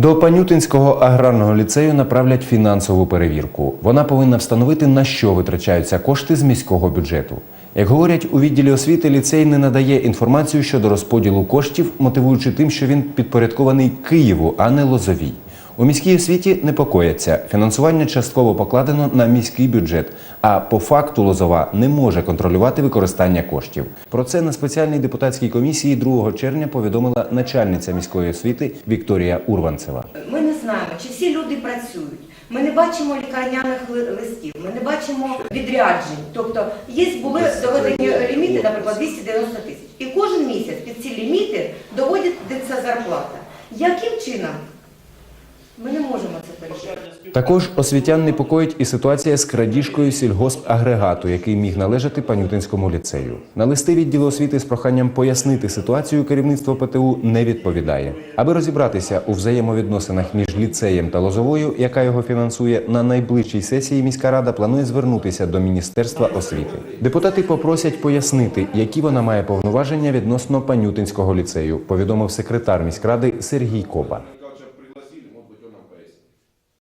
До Панютинського аграрного ліцею направлять фінансову перевірку. Вона повинна встановити, на що витрачаються кошти з міського бюджету. Як говорять у відділі освіти, ліцей не надає інформацію щодо розподілу коштів, мотивуючи тим, що він підпорядкований Києву, а не Лозовій. У міській освіті непокояться. Фінансування частково покладено на міський бюджет, а по факту Лозова не може контролювати використання коштів. Про це на спеціальній депутатській комісії 2 червня повідомила начальниця міської освіти Вікторія Урванцева. Ми не знаємо, чи всі люди працюють. Ми не бачимо лікарняних листів, ми не бачимо відряджень. Тобто є були доведені ліміти, наприклад, 290 тисяч. І кожен місяць під ці ліміти доводиться зарплата. Яким чином? Ми не можемо це перевірити. Також освітян непокоїть і ситуація з крадіжкою сільгоспагрегату, який міг належати Панютинському ліцею. На листи відділу освіти з проханням пояснити ситуацію керівництво ПТУ не відповідає. Аби розібратися у взаємовідносинах між ліцеєм та Лозовою, яка його фінансує, на найближчій сесії міська рада планує звернутися до Міністерства освіти. Депутати попросять пояснити, які вона має повноваження відносно Панютинського ліцею, повідомив секретар міськради Сергій Коба.